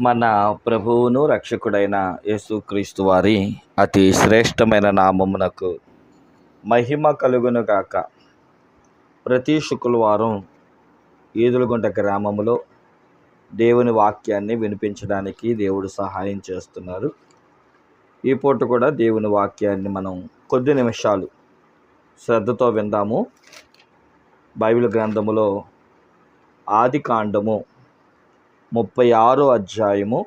మన ప్రభువును రక్షకుడైన యేసుక్రీస్తు వారి అతి శ్రేష్టమైన నామమునకు మహిమ కలుగును గాక. ప్రతి శుక్రవారం ఈదులగుంట గ్రామములో దేవుని వాక్యాన్ని వినిపించడానికి దేవుడు సహాయం చేస్తున్నారు. ఈ పూట కూడా దేవుని వాక్యాన్ని మనం కొద్ది నిమిషాలు శ్రద్ధతో విందాము. బైబిల్ గ్రంథములో ఆది కాండము ముప్పై ఆరో అధ్యాయము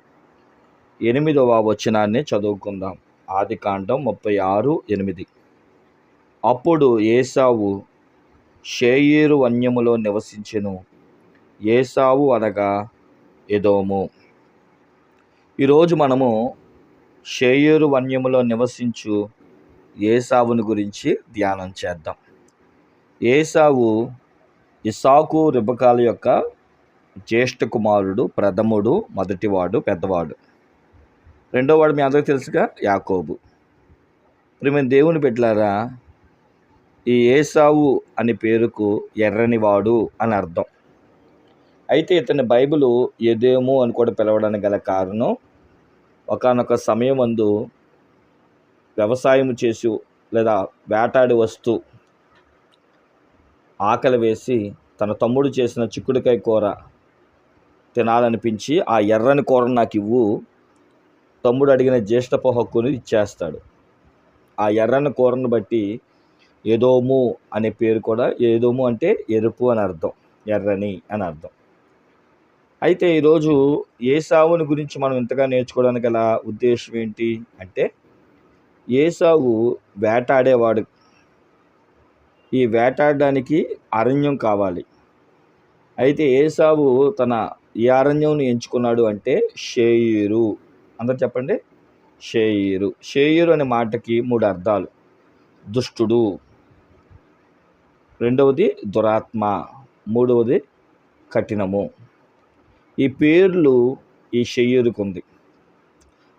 ఎనిమిదవ వచనాన్ని చదువుకుందాం. ఆది కాండం ముప్పై ఆరు ఎనిమిది. అప్పుడు ఏసావు షేయీరు వన్యములో నివసించెను. ఏసావు అనగా ఎదోము. ఈరోజు మనము షేయూరు వన్యములో నివసించు ఏసావుని గురించి ధ్యానం చేద్దాం. ఏసావు ఇసాకు రిబకాల యొక్క జ్యేష్ఠ కుమారుడు ప్రథముడు మొదటివాడు పెద్దవాడు. రెండోవాడు మీ అందరికీ తెలుసుగా యాకోబు. ఇప్పుడు మేము దేవుని పెట్టారా ఈ ఏసావు అనే పేరుకు ఎర్రనివాడు అని అర్థం. అయితే ఇతని బైబిలు ఎదేమో అని కూడా పిలవడానికి గల కారణం ఒకనొక సమయం అందు వ్యవసాయం చేసి లేదా వేటాడి వస్తూ ఆకలి వేసి తన తమ్ముడు చేసిన చిక్కుడుకాయ కూర తినాలనిపించి ఆ ఎర్రని కూరను నాకు ఇవ్వు. తమ్ముడు అడిగిన జ్యేష్ఠప హక్కుని ఇచ్చేస్తాడు. ఆ ఎర్రని కూరను బట్టి ఏదోము అనే పేరు కూడా ఏదోము అంటే ఎరుపు అని అర్థం ఎర్రని అని అర్థం. అయితే ఈరోజు ఏసావుని గురించి మనం ఇంతగా నేర్చుకోవడానికి గల ఉద్దేశం ఏంటి అంటే ఏసావు వేటాడేవాడు. ఈ వేటాడడానికి అరణ్యం కావాలి. అయితే ఏసావు తన ఈ అరణ్యంను ఎంచుకున్నాడు అంటే షేయిరు. అందరు చెప్పండి. షేయిరు. షేయిరు అనే మాటకి మూడు అర్థాలు. దుష్టుడు. రెండవది దురాత్మ. మూడవది కఠినము. ఈ పేర్లు ఈ షెయ్యూరుకు ఉంది.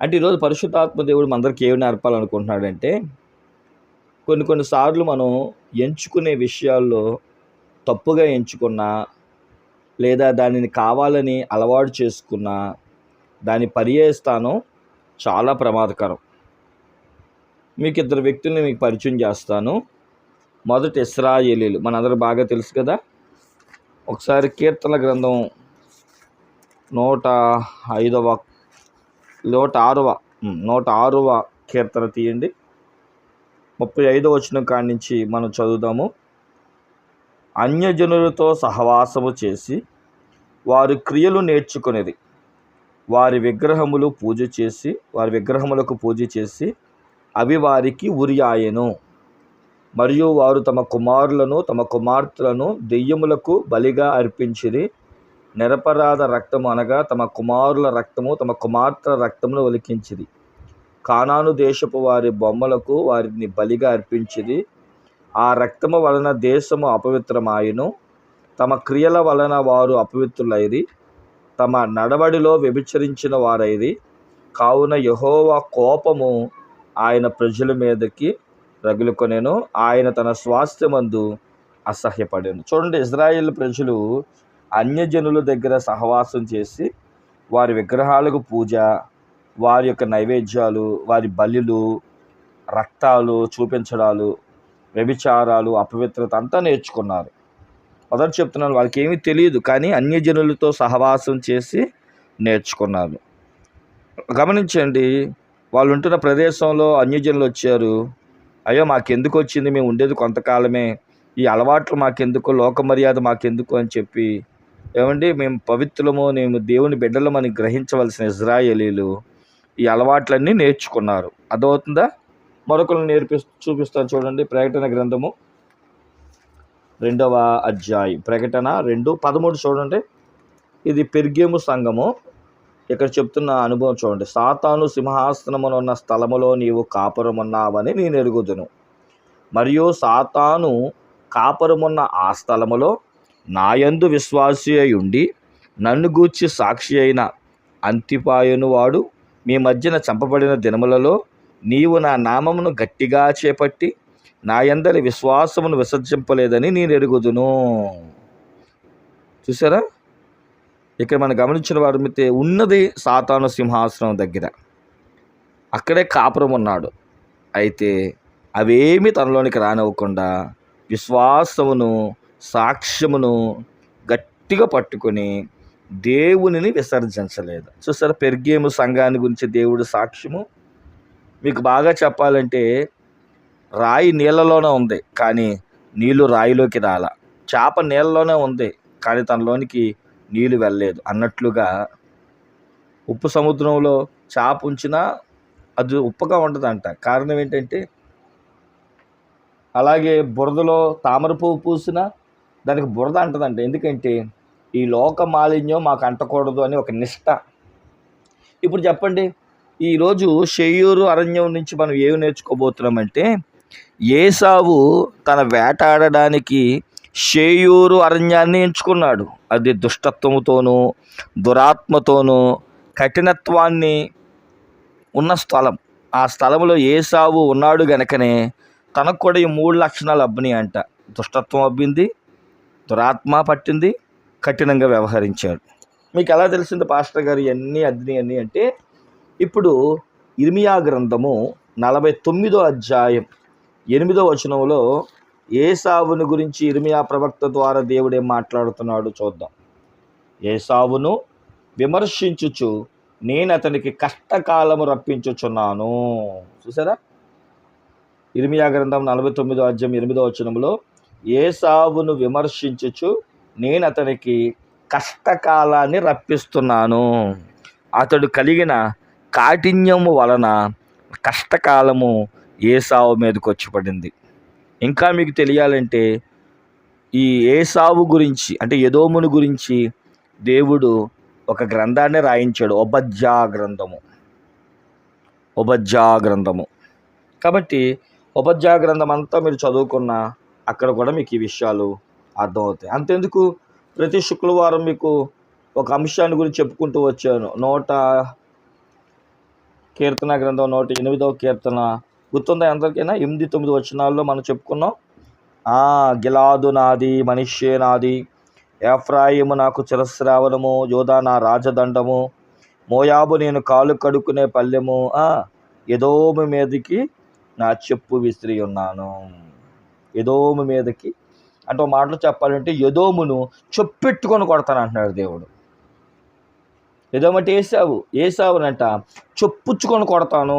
అంటే ఈరోజు పరిశుద్ధాత్మ దేవుడు అందరికీ ఏమి నేర్పాలనుకుంటున్నాడంటే కొన్ని కొన్నిసార్లు మనం ఎంచుకునే విషయాల్లో తప్పుగా ఎంచుకున్నా లేదా దానిని కావాలని అలవాటు చేసుకున్న దాని పర్యాయ స్థానం చాలా ప్రమాదకరం. మీకు ఇద్దరు వ్యక్తుల్ని మీకు పరిచయం చేస్తాను. మొదటి ఇస్రాయేలీలు. మనందరూ బాగా తెలుసు కదా? ఒకసారి కీర్తన గ్రంథం నూట ఐదవ నూట ఆరవ నూట ఆరవ కీర్తన తీయండి. ముప్పై ఐదవ వచ్చిన కాడి నుంచి మనం చదువుదాము. అన్యజనులతో సహవాసము చేసి వారి క్రియలు నేర్చుకునేది. వారి విగ్రహములు పూజ చేసి వారి విగ్రహములకు పూజ చేసి అవి వారికి ఉరి మరియు వారు తమ కుమారులను తమ కుమార్తెలను దెయ్యములకు బలిగా అర్పించిరి. నిరపరాధ రక్తము అనగా తమ కుమారుల రక్తము తమ కుమార్తెల రక్తమును ఒలికించిరి. కానాను దేశపు వారి బొమ్మలకు వారిని బలిగా అర్పించిరి. ఆ రక్తము వలన దేశము అపవిత్రమాయను. తమ క్రియల వలన వారు అపవిత్రులైరి తమ నడవడిలో వ్యభిచరించిన వారైరి. కావున యహోవా కోపము ఆయన ప్రజల మీదకి రగులుకొనేను. ఆయన తన స్వాస్థ్యమందు అసహ్యపడాను. చూడండి ఇజ్రాయేల్ ప్రజలు అన్యజనుల దగ్గర సహవాసం చేసి వారి విగ్రహాలకు పూజ వారి యొక్క నైవేద్యాలు వారి బలులు రక్తాలు చూపించడాలు వ్యభిచారాలు అపవిత్రత అంతా నేర్చుకున్నారు. మొదటి చెప్తున్నాను వాళ్ళకి ఏమీ తెలియదు కానీ అన్యజనులతో సహవాసం చేసి నేర్చుకున్నారు గమనించండి వాళ్ళు ఉంటున్న ప్రదేశంలో అన్యజనులు వచ్చారు. అయ్యో మాకెందుకు వచ్చింది మేము ఉండేది కొంతకాలమే. ఈ అలవాట్లు మాకెందుకు? లోక మర్యాద మాకెందుకు? అని చెప్పి ఏమండి మేము పవిత్రము మేము దేవుని బిడ్డలమని గ్రహించవలసిన ఇజ్రాయేలీలు ఈ అలవాట్లన్నీ నేర్చుకున్నారు. అర్థమవుతుందా? మరొకరు నేర్పి చూపిస్తాను చూడండి ప్రకటన గ్రంథము రెండవ అధ్యాయం. ప్రకటన రెండు పదమూడు చూడండి. ఇది పెర్గేము సంఘము. ఇక్కడ చెప్తున్న అనుభవం చూడండి. సాతాను సింహాసనమున ఉన్న స్థలములో నీవు కాపురమున్నావని నేను ఎరుగుదును. మరియు సాతాను కాపురమున్న ఆ స్థలములో నాయందు విశ్వాసి అయి ఉండి నన్ను గూర్చి సాక్షి అయిన అంతిపాయను వాడు మీ మధ్యన చంపబడిన దినములలో నీవు నా నామమును గట్టిగా చేపట్టి నా యందరి విశ్వాసమును విసర్జింపలేదని నేను ఎరుగుదును. చూసారా ఇక్కడ మనం గమనించిన వారి ఉన్నది సాతాను సింహాసనం దగ్గర. అక్కడే కాపురం ఉన్నాడు. అయితే అవేమి తనలోనికి రానివ్వకుండా విశ్వాసమును సాక్ష్యమును గట్టిగా పట్టుకొని దేవునిని విసర్జించలేదు. చూసారా పెరిగేము సంఘాన్ని గురించి దేవుడు సాక్ష్యము. మీకు బాగా చెప్పాలంటే రాయి నీళ్ళలోనే ఉంది కానీ నీళ్ళు రాయిలోకి రాల. చేప నీళ్ళలోనే ఉంది కానీ తనలోనికి నీళ్ళు వెళ్ళలేదు. అన్నట్లుగా ఉప్పు సముద్రంలో చేప ఉంచినా అది ఉప్పుగా ఉండదంట. కారణం ఏంటంటే అలాగే బురదలో తామర పువ్వు పూసినా దానికి బురద అంటదంట. ఎందుకంటే ఈ లోక మాలిన్యం మాకు అంటకూడదు అని ఒక నిష్ట. ఇప్పుడు చెప్పండి ఈరోజు షెయ్యూరు అరణ్యం నుంచి మనం ఏమి నేర్చుకోబోతున్నామంటే ఏసావు తన వేటాడడానికి షేయూరు అరణ్యాన్ని ఎంచుకున్నాడు. అది దుష్టత్వముతోనూ దురాత్మతోనూ కఠినత్వాన్ని ఉన్న స్థలం. ఆ స్థలంలో ఏసావు ఉన్నాడు గనకనే తనకు కూడా ఈ మూడు లక్షణాలు అబ్బినాయి అంట. దుష్టత్వం అబ్బింది దురాత్మ పట్టింది కఠినంగా వ్యవహరించాడు. మీకు ఎలా తెలిసింది పాస్టర్ గారు ఇవన్నీ అగ్ని అని అంటే ఇప్పుడు ఇర్మియా గ్రంథము నలభై తొమ్మిదో అధ్యాయం ఎనిమిదో వచనంలో ఏసావును గురించి ఇర్మియా ప్రవక్త ద్వారా దేవుడే మాట్లాడుతున్నాడు చూద్దాం. ఏసావును విమర్శించుచు నేను అతనికి కష్టకాలము రప్పించుచున్నాను. చూసారా? ఇర్మియా గ్రంథం నలభై తొమ్మిదో అధ్యాయం ఎనిమిదో వచనంలో ఏసావును విమర్శించుచు నేను అతనికి కష్టకాలాన్ని రప్పిస్తున్నాను. అతడు కలిగిన కాఠిన్యము వలన కష్టకాలము ఏసావు మీదకి వచ్చి పడింది ఇంకా మీకు తెలియాలంటే ఈ ఏసావు గురించి అంటే యదోముని గురించి దేవుడు ఒక గ్రంథాన్ని రాయించాడు. ఒబజ్జా గ్రంథము. ఒబజ్జా గ్రంథము. కాబట్టి ఉపజ్జా గ్రంథం అంతా మీరు చదువుకున్న అక్కడ కూడా మీకు ఈ విషయాలు అర్థమవుతాయి. అంతెందుకు? ప్రతి శుక్రవారం మీకు ఒక అంశాన్ని గురించి చెప్పుకుంటూ వచ్చాను. నూట కీర్తన గ్రంథం నూట ఎనిమిదవ కీర్తన గుర్తుందా అందరికైనా? ఎనిమిది తొమ్మిది వచనాల్లో మనం చెప్పుకున్నాం. గిలాదు నాది మనిషే నాది ఎఫ్రాయిము నాకు చిరస్రావణము యోధా నా రాజదండము మోయాబు నేను కాలు కడుక్కునే పల్లెము ఎదోమి మీదకి నా చెప్పు విసిరి ఉన్నాను. ఎదోము మీదకి. అంటే ఒక మాటలు చెప్పాలంటే యదోమును చెప్పెట్టుకొని కొడతాను అంటున్నాడు దేవుడు. ఎదోమంటే వేసావు వేసావునంట చొప్పుచ్చుకొని కొడతాను.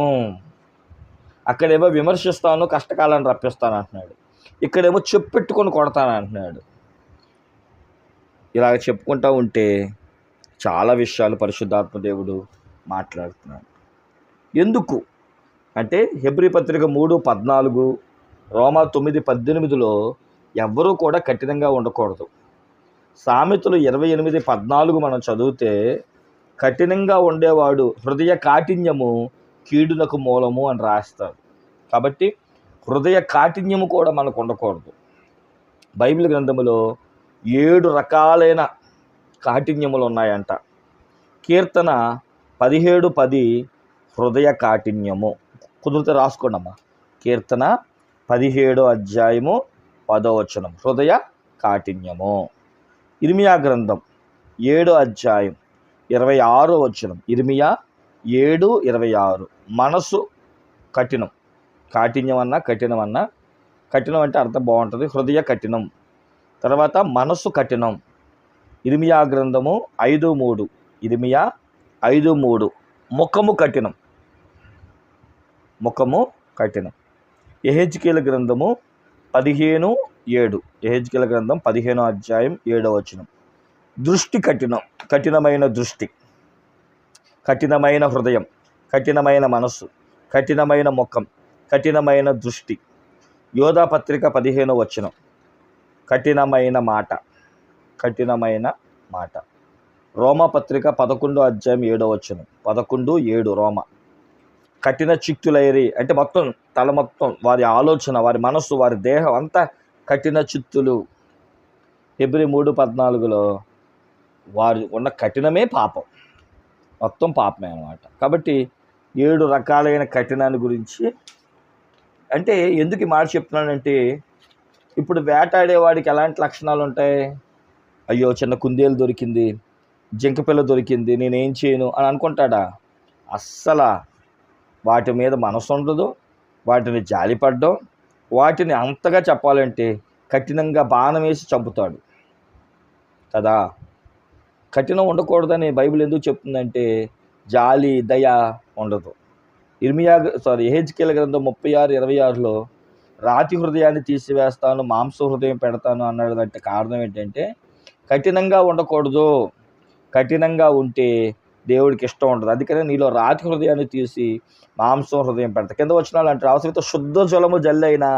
అక్కడేమో విమర్శిస్తాను కష్టకాలాన్ని రప్పిస్తాను అంటున్నాడు ఇక్కడేమో చెప్పెట్టుకొని కొడతాను అంటున్నాడు ఇలాగ చెప్పుకుంటూ ఉంటే చాలా విషయాలు పరిశుద్ధాత్మ దేవుడు మాట్లాడుతున్నాడు. ఎందుకు? అంటే హెబ్రి పత్రిక మూడు పద్నాలుగు రోమా తొమ్మిది పద్దెనిమిదిలో ఎవ్వరూ కూడా కఠినంగా ఉండకూడదు. సామెతలు ఇరవై ఎనిమిది పద్నాలుగు మనం చదివితే కఠినంగా ఉండేవాడు హృదయ కాఠిన్యము కీడునకు మూలము అని రాస్తారు కాబట్టి హృదయ కాఠిన్యము కూడా మనకు ఉండకూడదు. బైబిల్ గ్రంథములో ఏడు రకాలైన కాఠిన్యములు ఉన్నాయంట. కీర్తన పదిహేడు పది హృదయ కాఠిన్యము. కుదిరితే రాసుకోండమ్మా. కీర్తన పదిహేడో అధ్యాయము పదవచనం హృదయ కాఠిన్యము. ఇర్మియా గ్రంథం ఏడో అధ్యాయం ఇరవై ఆరో వచనం. ఇర్మియా ఏడు ఇరవై ఆరు. మనసు కఠినం. కాఠిన్యం అన్నా కఠినం అన్నా కఠినం అంటే అర్థం బాగుంటుంది. హృదయ కఠినం. తర్వాత మనస్సు కఠినం. ఇరిమియా గ్రంథము ఐదు మూడు. ఇరిమియా ఐదు మూడు. ముఖము కఠినం. ముఖము కఠినం. ఎహెచ్కేల గ్రంథము పదిహేను ఏడు. ఎహెచ్కేల గ్రంథం పదిహేను అధ్యాయం ఏడవ వచనం. దృష్టి కఠినం. కఠినమైన దృష్టి. కఠినమైన హృదయం. కఠినమైన మనస్సు. కఠినమైన ముఖం. కఠినమైన దృష్టి. యోధా పత్రిక పదిహేను వచనం. కఠినమైన మాట. కఠినమైన మాట. రోమ పత్రిక పదకొండు అధ్యాయం ఏడో వచనం. పదకొండు ఏడు రోమ. కఠిన చిత్తులైరి. అంటే మొత్తం తల మొత్తం వారి ఆలోచన వారి మనస్సు వారి దేహం అంతా కఠిన చిత్తులు. ఫిబ్రవరి మూడు పద్నాలుగులో వారు ఉన్న కఠినమే పాపం. మొత్తం పాపమే అనమాట కాబట్టి ఏడు రకాలైన కఠినాన్ని గురించి అంటే ఎందుకు ఈ మాట చెప్తున్నానంటే ఇప్పుడు వేటాడేవాడికి ఎలాంటి లక్షణాలు ఉంటాయి? అయ్యో చిన్న కుందేలు దొరికింది జింకపిల్ల దొరికింది నేనేం చేయను అని అనుకుంటాడా? అస్సలు. వాటి మీద మనసు ఉండదు వాటిని జాలిపడ్డం వాటిని అంతగా చెప్పాలంటే కఠినంగా బాణం వేసి చంపుతాడు. కదా? కఠినం ఉండకూడదని బైబిల్ ఎందుకు చెప్తుందంటే జాలి దయ ఉండదు. ఇర్మియా సారీ హెచ్కేల గ్రంథం ముప్పై ఆరు ఇరవై ఆరులో రాతి హృదయాన్ని తీసివేస్తాను మాంస హృదయం పెడతాను అన్నాడు అంటే కారణం ఏంటంటే కఠినంగా ఉండకూడదు. కఠినంగా ఉంటే దేవుడికి ఇష్టం ఉండదు. అందుకనే నీలో రాతి హృదయాన్ని తీసి మాంసం హృదయం పెడతా. కింద వచ్చిన అంటే అవసరమైతే శుద్ధ జలము జల్లైనా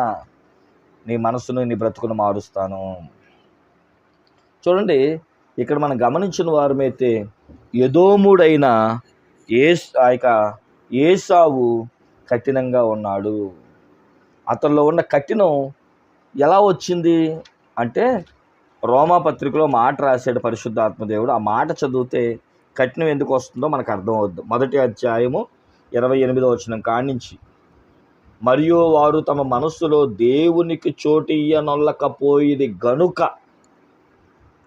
నీ మనసును నీ బ్రతుకును మారుస్తాను. చూడండి ఇక్కడ మనం గమనించిన వారమైతే యదోముడైన ఏ ఆ యొక్క ఏసావు కఠినంగా ఉన్నాడు. అతనిలో ఉన్న కఠినం ఎలా వచ్చింది? అంటే రోమా పత్రికలో మాట రాశాడు పరిశుద్ధాత్మదేవుడు. ఆ మాట చదివితే కఠినం ఎందుకు వస్తుందో మనకు అర్థం అవుద్ది మొదటి అధ్యాయము ఇరవై ఎనిమిదో వచ్చిన కాణించి మరియు వారు తమ మనస్సులో దేవునికి చోటియ్యనొల్లకపోయిది గనుక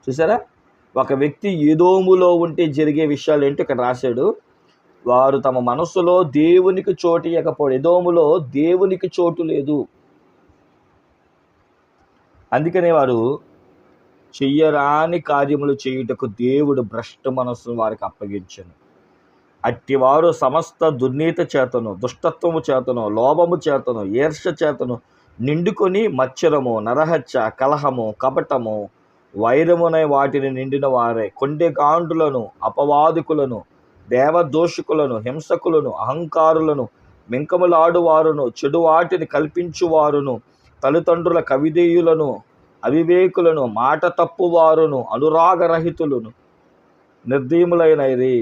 చూసారా? ఒక వ్యక్తి ఏదోములో ఉంటే జరిగే విషయాలు ఏంటో ఇక్కడ రాశాడు. వారు తమ మనస్సులో దేవునికి చోటు ఇవ్వకపోవడం ఎదోములో దేవునికి చోటు లేదు. అందుకనే వారు చెయ్యరాని కార్యములు చేయుటకు దేవుడు భ్రష్ట మనస్సును వారికి అప్పగించను. అట్టివారు సమస్త దుర్నీత చేతను దుష్టత్వము చేతను లోభము చేతను ఈర్ష చేతను నిండుకొని మచ్చరము నరహత్య కలహము కపటము వైరమునై వాటిని నిండిన వారే కొండెగాండులను అపవాదికులను దేవదోషకులను హింసకులను అహంకారులను మింకములాడువారును చెడు వాటిని కల్పించువారును తల్లిదండ్రుల కవిదేయులను అవివేకులను మాట తప్పువారును అనురాగరహితులను నిర్దీములైనది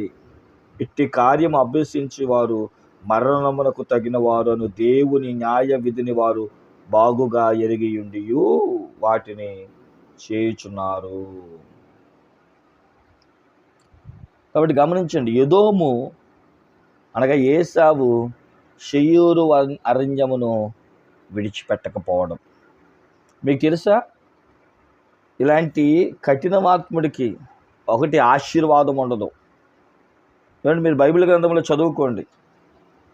ఇట్టి కార్యం అభ్యసించి వారు మరణమునకు తగిన వారును దేవుని న్యాయ విధిని వారు బాగుగా ఎరిగియుండియు వాటిని చేయుచున్నారు. కాబట్టి గమనించండి యదోము అనగా ఏసావు షయూరు అరణ్యమును విడిచిపెట్టకపోవడం. మీకు తెలుసా? ఇలాంటి కఠినమాత్ముడికి ఒకటి ఆశీర్వాదం ఉండదు. ఏమంటే మీరు బైబిల్ గ్రంథంలో చదువుకోండి.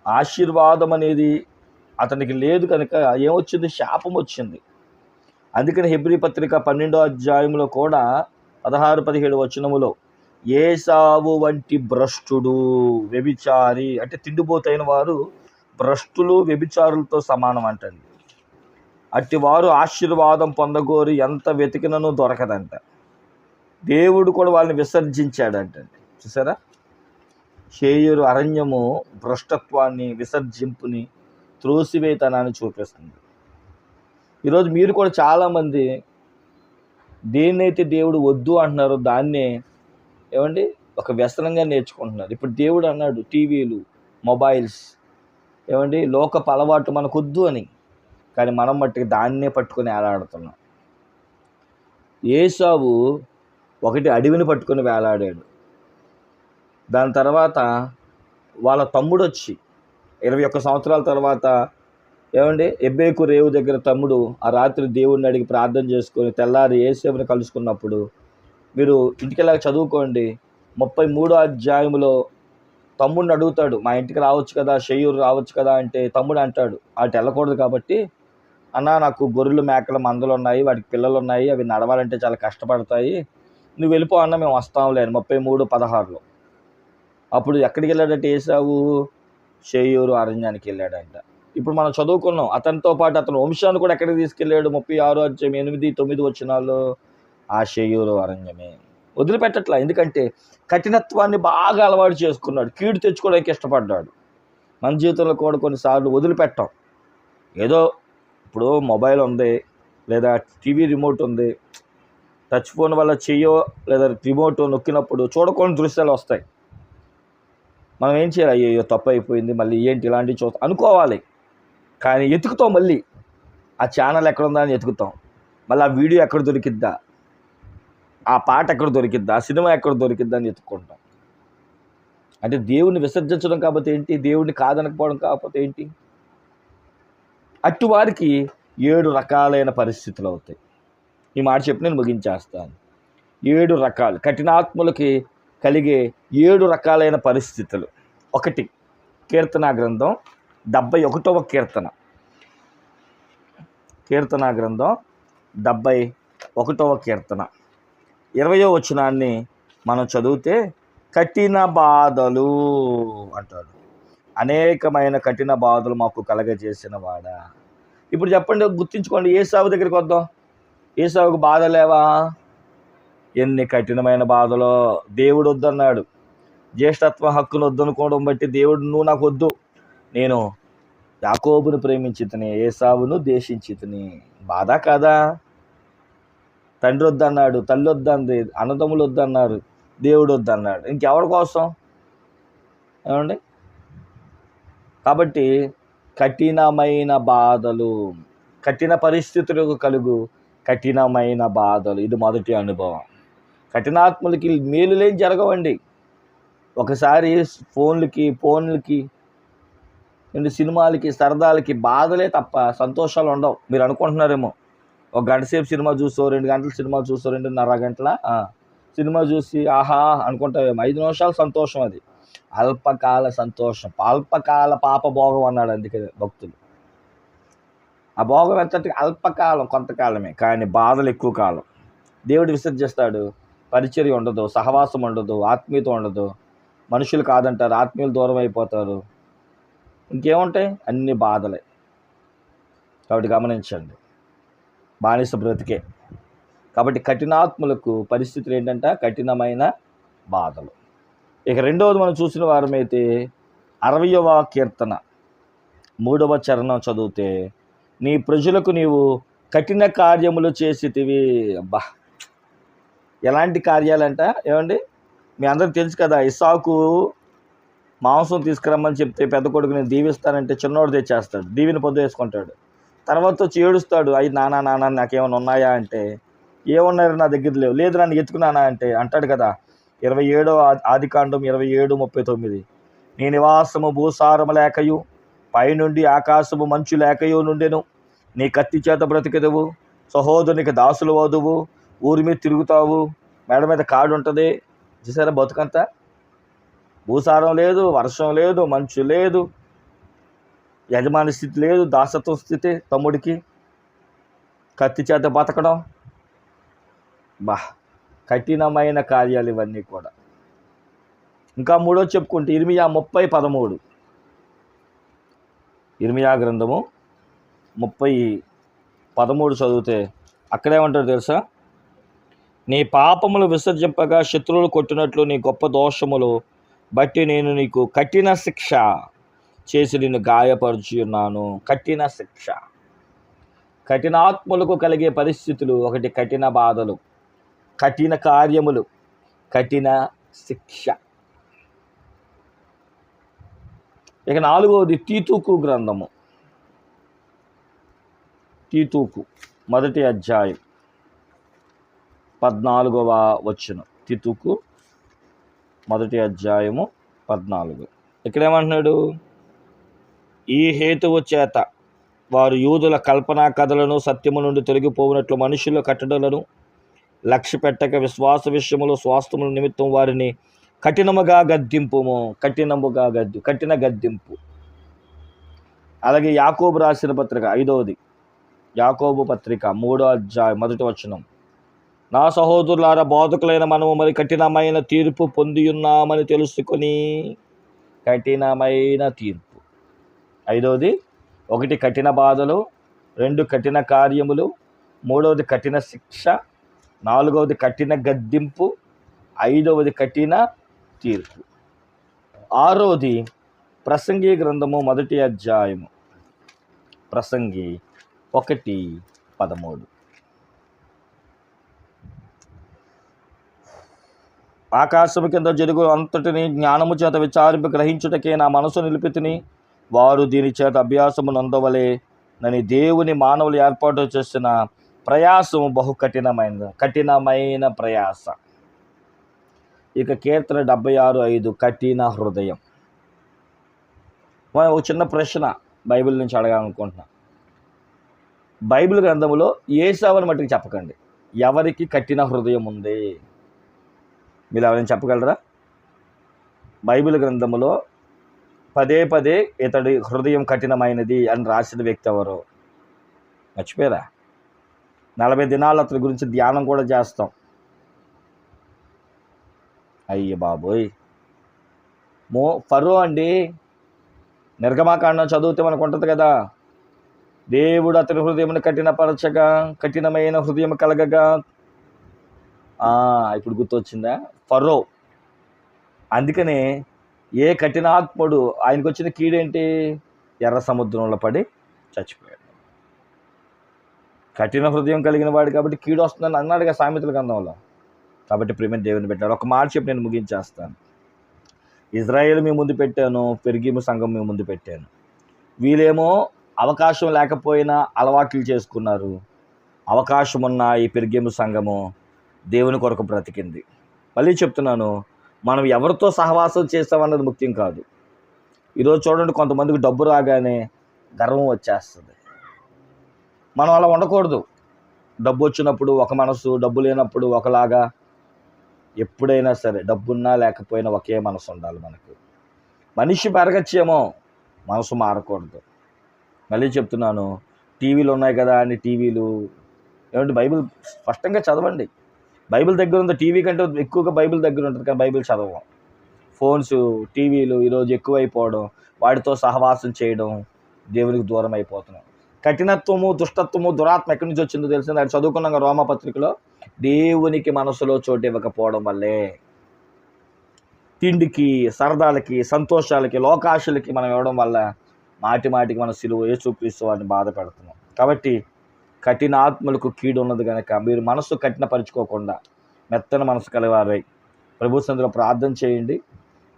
ఆశీర్వాదం అనేది అతనికి లేదు కనుక ఏమొచ్చింది? శాపం వచ్చింది. అందుకని హెబ్రి పత్రిక పన్నెండో అధ్యాయంలో కూడా పదహారు పదిహేడు వచనములో ఏసావు వంటి భ్రష్టుడు వ్యభిచారి అంటే తిండిపోతైన వారు భ్రష్టులు వ్యభిచారులతో సమానం అంటండి. అట్టి వారు ఆశీర్వాదం పొందగోరి ఎంత వెతికినను దొరకదంట. దేవుడు కూడా వాళ్ళని విసర్జించాడంటండి. చూసారా? షేయూరు అరణ్యము భ్రష్టత్వాన్ని విసర్జింపుని త్రోసివేతనాన్ని చూపిస్తుంది. ఈరోజు మీరు కూడా చాలామంది దేన్నైతే దేవుడు వద్దు అంటున్నారో దాన్నే ఏమండి? ఒక వ్యసనంగా నేర్చుకుంటున్నారు. ఇప్పుడు దేవుడు అన్నాడు టీవీలు మొబైల్స్ ఏమండి? లోకపు అలవాటు మనకు వద్దు అని. కానీ మనం మట్టుకు దాన్నే పట్టుకొని వేలాడుతున్నాం. ఏసావు ఒకటి అడవిని పట్టుకొని వేలాడాడు. దాని తర్వాత వాళ్ళ తమ్ముడు వచ్చి ఇరవై ఒక్క సంవత్సరాల తర్వాత ఏమండి? ఎబ్బేకు రేవు దగ్గర తమ్ముడు ఆ రాత్రి దేవుడిని అడిగి ప్రార్థన చేసుకొని తెల్లారి ఏసేవుని కలుసుకున్నప్పుడు మీరు ఇంటికెళ్ళాక చదువుకోండి. ముప్పై మూడో అధ్యాయంలో తమ్ముడిని అడుగుతాడు మా ఇంటికి రావచ్చు కదా షెయ్యూరు రావచ్చు కదా అంటే తమ్ముడు అంటాడు. అటు వెళ్ళకూడదు కాబట్టి అన్న నాకు గొర్రెలు మేకల మందలు ఉన్నాయి వాటికి పిల్లలు ఉన్నాయి అవి నడవాలంటే చాలా కష్టపడతాయి. నువ్వు వెళ్ళిపో అన్న మేము వస్తాంలేను ముప్పై మూడు పదహారులో. అప్పుడు ఎక్కడికి వెళ్ళాడంటే ఏసావు షేయూరు అరణ్యానికి వెళ్ళాడంట. ఇప్పుడు మనం చదువుకున్నాం. అతనితో పాటు అతను వంశాన్ని కూడా ఎక్కడికి తీసుకెళ్ళాడు? ముప్పై ఆరు అధ్యాయం ఎనిమిది తొమ్మిది వచ్చినాల్లో ఆ అరణ్యమే. వదిలిపెట్టట్లా ఎందుకంటే కఠినత్వాన్ని బాగా అలవాటు చేసుకున్నాడు. కీడు తెచ్చుకోవడానికి ఇష్టపడ్డాడు. మన జీవితంలో కూడా కొన్నిసార్లు వదిలిపెట్టాం. ఏదో ఇప్పుడు మొబైల్ ఉంది లేదా టీవీ రిమోట్ ఉంది టచ్ ఫోన్ వల్ల చెయ్యో లేదా రిమోట్ నొక్కినప్పుడు చూడకుండా దృశ్యాలు వస్తాయి. మనం ఏం చేయాలి? అయ్యో తప్పు అయిపోయింది మళ్ళీ ఏంటి ఇలాంటివి చూస్తాం అనుకోవాలి. కానీ ఎతుకుతాం మళ్ళీ. ఆ ఛానల్ ఎక్కడ ఉందా అని ఎతుకుతాం. మళ్ళీ ఆ వీడియో ఎక్కడ దొరికిద్దా? ఆ పాట ఎక్కడ దొరికిద్దా? ఆ సినిమా ఎక్కడ దొరికిద్దా అని ఎత్తుకుంటాం అంటే దేవుణ్ణి విసర్జించడం కాకపోతే ఏంటి? దేవుడిని కాదనకపోవడం కాకపోతే ఏంటి? అటువారికి ఏడు రకాలైన పరిస్థితులు అవుతాయి. ఈ మాట చెప్పి నేను ముగించేస్తాను. ఏడు రకాలు. కఠినాత్ములకి కలిగే ఏడు రకాలైన పరిస్థితులు. ఒకటి కీర్తన గ్రంథం డెబ్బై ఒకటవ కీర్తన. కీర్తన గ్రంథం డెబ్బై ఒకటవ కీర్తన. ఇరవయో వచనాన్ని మనం చదివితే కఠిన బాధలు అంటాడు. అనేకమైన కఠిన బాధలు మాకు కలగజేసిన వాడా. ఇప్పుడు చెప్పండి గుర్తించుకోండి ఏ దగ్గరికి వద్దాం. ఏ బాధ లేవా? ఎన్ని కఠినమైన బాధలో దేవుడు వద్దన్నాడు. జ్యేష్ఠత్వ హక్కును వద్దనుకోవడం బట్టి దేవుడు నువ్వు నాకు వద్దు. నేను యాకోబును ప్రేమించితని ఏసావును దేశించితని బాధ కాదా? తండ్రి వద్దన్నాడు తల్లి వద్దంది అన్నదమ్ములు వద్దన్నారు దేవుడు వద్దన్నాడు ఇంకెవరి కోసం? ఏమండి? కాబట్టి కఠినమైన బాధలు కఠిన పరిస్థితులకు కలుగు కఠినమైన బాధలు. ఇది మొదటి అనుభవం. కఠినాత్ములకి మేలులేం జరగవండి. ఒకసారి ఫోన్లకి ఫోన్లకి రెండు సినిమాలకి సరదాలకి బాధలే తప్ప సంతోషాలు ఉండవు మీరు అనుకుంటున్నారేమో? ఒక గంట సేపు సినిమా చూస్తావు రెండు గంటలు సినిమా చూస్తావు రెండున్నర గంటల సినిమా చూసి ఆహా అనుకుంటావేమో. ఐదు నిమిషాలు సంతోషం అది. అల్పకాల సంతోషం. అల్పకాల పాప భోగం అన్నాడు అందుకే భక్తులు. ఆ భోగం ఎంతటి అల్పకాలం కొంతకాలమే. కానీ బాధలు ఎక్కువ కాలం. దేవుడు విసర్జిస్తాడు పరిచర్య ఉండదు సహవాసం ఉండదు ఆత్మీయత ఉండదు. మనుషులు కాదంటారు ఆత్మీయులు దూరం అయిపోతారు. ఇంకేముంటాయి? అన్ని బాధలే. కాబట్టి గమనించండి. బానిస బ్రతికే. కాబట్టి కఠినాత్ములకు పరిస్థితులు ఏంటంటే? కఠినమైన బాధలు. ఇక రెండవది మనం చూసిన వారమైతే అరవయవ కీర్తన. మూడవ చరణం చదివితే నీ ప్రజలకు నీవు కఠిన కార్యములు చేసితివి. అబ్బా! ఎలాంటి కార్యాలంట? ఏమండి? మీ అందరికి తెలుసు కదా ఇసాకు మాంసం తీసుకురమ్మని చెప్తే పెద్ద కొడుకుని దీవిస్తానంటే చిన్నోడు తెచ్చేస్తాడు దీవిని పొద్దు వేసుకుంటాడు తర్వాత వచ్చి ఏడుస్తాడు అయ్యి నానా నాన్న నాకేమైనా ఉన్నాయా? అంటే ఏమున్నారు నా దగ్గర లేవు. లేదు నన్ను ఎత్తుకున్నానా? అంటే అంటాడు కదా ఇరవై ఏడో ఆది కాండం ఇరవై ఏడు ముప్పై తొమ్మిది నీ నివాసము భూసారము లేకయు పైనుండి ఆకాశము మంచు లేకయు నుండెను. నీ కత్తి చేత బ్రతికెదవు సహోదరునికి దాసులు వదువు ఊరి మీద తిరుగుతావు మేడ మీద కాడు ఉంటుంది చూసారా బతుకంతా? భూసారం లేదు వర్షం లేదు మంచు లేదు యజమాని స్థితి లేదు దాసత్వం స్థితి తమ్ముడికి కత్తి చేత బతకడం. బా కఠినమైన కార్యాలు ఇవన్నీ కూడా. ఇంకా మూడో చెప్పుకుంటే ఇరిమియా ముప్పై పదమూడు. ఇరిమియా గ్రంథము ముప్పై పదమూడు చదివితే అక్కడేమంటారు తెలుసా? నీ పాపములు విసర్జింపగా శత్రువులు కొట్టినట్లు నీ గొప్ప దోషములు బట్టి నేను నీకు కఠిన శిక్ష. చేసి నిన్ను గాయపరుచున్నాను కఠిన శిక్ష. కఠినాత్ములకు కలిగే పరిస్థితులు ఒకటి కఠిన బాధలు కఠిన కార్యములు కఠిన శిక్ష. ఇక నాలుగవది తీతూకు గ్రంథము. తీతూకు మొదటి అధ్యాయం పద్నాలుగవ వచ్చును తీతూకు మొదటి అధ్యాయము పద్నాలుగు. ఇక్కడేమంటున్నాడు ఈ హేతువు చేత వారు యూదుల కల్పనా కథలను సత్యము నుండి తొలగిపోవునట్లు మనుషుల కట్టడలను లక్ష్య పెట్టక విశ్వాస విషయములు స్వాస్థముల నిమిత్తం వారిని కఠినముగా గద్దింపుము. కఠినముగా గద్ది కఠిన గద్దింపు. అలాగే యాకోబు రాసిన పత్రిక ఐదవది. యాకోబు పత్రిక మూడో అధ్యాయం మొదటి వచనం. నా సహోదరులారా బోధకులైన మనము మరి కఠినమైన తీర్పు పొందియున్నామని తెలుసుకొని కఠినమైన తీర్పు ఐదవది ఒకటి కఠిన బాధలు రెండు కఠిన కార్యములు మూడవది కఠిన శిక్ష నాలుగవది కఠిన గద్దింపు ఐదవది కఠిన తీర్పు. ఆరవది ప్రసంగి గ్రంథము మొదటి అధ్యాయము. ప్రసంగి ఒకటి పదమూడు. ఆకాశము కింద జరుగు అంతటిని జ్ఞానము చేత విచారింపు గ్రహించుటకే నా మనసు నిలిపితిని. వారు దీని చేత అభ్యాసము నందవలే. నని దేవుని మానవులు ఏర్పాటు చేసిన ప్రయాసము బహు కఠినమైన కఠినమైన ప్రయాస. ఇక కీర్తన డెబ్బై ఆరు ఐదు కఠిన హృదయం. మనం ఒక చిన్న ప్రశ్న బైబిల్ నుంచి అడగాలనుకుంటున్నా. బైబిల్ గ్రంథంలో ఏసావని మట్టుకు చెప్పకండి. ఎవరికి కఠిన హృదయం ఉంది? మీరు ఎవరైనా చెప్పగలరా? బైబిల్ గ్రంథములో పదే పదే ఇతడి హృదయం కఠినమైనది అని రాసిన వ్యక్తి ఎవరు? మర్చిపోయారా? నలభై దినాలు అతని గురించి ధ్యానం కూడా చేస్తాం. అయ్య బాబోయ్. మో ఫరో అండి. నిర్గమాకాండం చదివితే మనకు ఉంటుంది కదా. దేవుడు అతని హృదయమును కఠినపరచగా కఠినమైన హృదయం కలగగా. ఇప్పుడు గుర్తొచ్చిందా? ఫరో. అందుకనే ఏ కఠినాత్ముడు ఆయనకు వచ్చిన కీడేంటి? ఎర్ర సముద్రంలో పడి చచ్చిపోయాడు. కఠిన హృదయం కలిగిన వాడు కాబట్టి కీడు వస్తుందని అన్నాడుగా సామెతల గంధంలో కాబట్టి ప్రేమ దేవుని పెట్టాడు. ఒక మాట చెప్పి నేను ముగించేస్తాను. ఇజ్రాయేల్ మీ ముందు పెట్టాను పెరిగిము సంఘం మీ ముందు పెట్టాను. వీళ్ళేమో అవకాశం లేకపోయినా అలవాట్లు చేసుకున్నారు. అవకాశం ఉన్న ఈ పెరిగేము సంఘము దేవుని కొరకు బ్రతికింది. మళ్ళీ చెప్తున్నాను మనం ఎవరితో సహవాసం చేస్తామన్నది ముఖ్యం కాదు. ఈరోజు చూడండి కొంతమందికి డబ్బు రాగానే గర్వం వచ్చేస్తుంది. మనం అలా ఉండకూడదు. డబ్బు వచ్చినప్పుడు ఒక మనసు డబ్బు లేనప్పుడు ఒకలాగా ఎప్పుడైనా సరే డబ్బున్నా లేకపోయినా ఒకే మనసు ఉండాలి మనకు. మనిషి పెరగచ్చేమో మనసు మారకూడదు. మళ్ళీ చెప్తున్నాను టీవీలు ఉన్నాయి కదా అని టీవీలు ఏమంటే బైబిల్ స్పష్టంగా చదవండి. బైబిల్ దగ్గర ఉంది టీవీ కంటే ఎక్కువగా బైబిల్ దగ్గర ఉంటుంది కానీ బైబిల్ చదవం ఫోన్స్ టీవీలు ఈరోజు ఎక్కువైపోవడం వాటితో సహవాసం చేయడం దేవునికి దూరం అయిపోతున్నాం. కఠినత్వము దుష్టత్వము దురాత్మ ఎక్కడి నుంచి వచ్చిందో తెలిసింది? అది చదువుకున్నాం రోమపత్రికలో పత్రికలో. దేవునికి మనసులో చోటు ఇవ్వకపోవడం వల్లే. తిండికి సరదాలకి సంతోషాలకి లోకాశలకి మనం ఇవ్వడం వల్ల మాటి మాటికి మన సిలువ యేసుక్రీస్తు వారిని బాధ పెడుతున్నాం. కాబట్టి కఠిన ఆత్మలకు కీడు ఉన్నది కనుక మీరు మనసు కఠినపరుచుకోకుండా మెత్తన మనసు కలివారై ప్రభు సందులో ప్రార్థన చేయండి.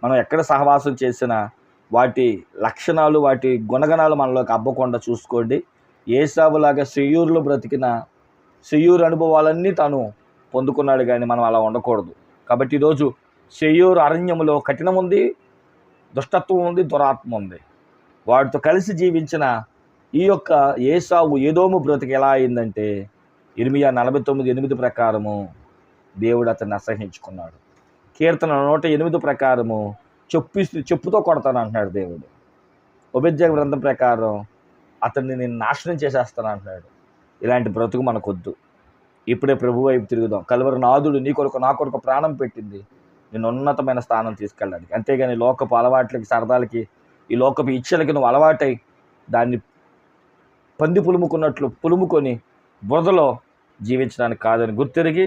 మనం ఎక్కడ సహవాసం చేసినా వాటి లక్షణాలు వాటి గుణగణాలు మనలోకి అబ్బకుండా చూసుకోండి. ఏసావులాగా సియూరులో బ్రతికిన శ్రీయూరు అనుభవాలన్నీ తను పొందుకున్నాడు కానీ మనం అలా ఉండకూడదు. కాబట్టి ఈరోజు శ్రీయూరు అరణ్యములో కఠినం ఉంది దుష్టత్వం ఉంది దురాత్మ ఉంది. వాటితో కలిసి జీవించిన ఈ యొక్క ఏసావు ఏదోము బ్రతికి ఎలా అయిందంటే ఇరిమియా నలభై తొమ్మిది ఎనిమిది ప్రకారము దేవుడు అతన్ని అసహించుకున్నాడు కీర్తన నూట ఎనిమిది ప్రకారము చెప్పు చెప్పుతో కొడతాను అంటున్నాడు దేవుడు. ఉపద్యోగ గ్రంథం ప్రకారం అతన్ని నేను నాశనం చేసేస్తాను అంటున్నాడు. ఇలాంటి బ్రతుకు మనకొద్దు. ఇప్పుడే ప్రభు వైపు తిరుగుదాం. కలవరి నాదుడు నీ కొరకు నా కొరకు ప్రాణం పెట్టింది. నేను ఉన్నతమైన స్థానం తీసుకెళ్ళడానికి. అంతేగాని లోకపు అలవాట్లకి సరదాలకి ఈ లోకపు ఇచ్చలకి నువ్వు అలవాటై దాన్ని పంది పులుముకున్నట్లు పులుముకొని బురదలో జీవించడానికి కాదని గుర్తిరిగి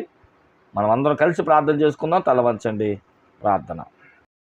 మనం అందరం కలిసి ప్రార్థన చేసుకుందాం. తలవంచండి ప్రార్థన.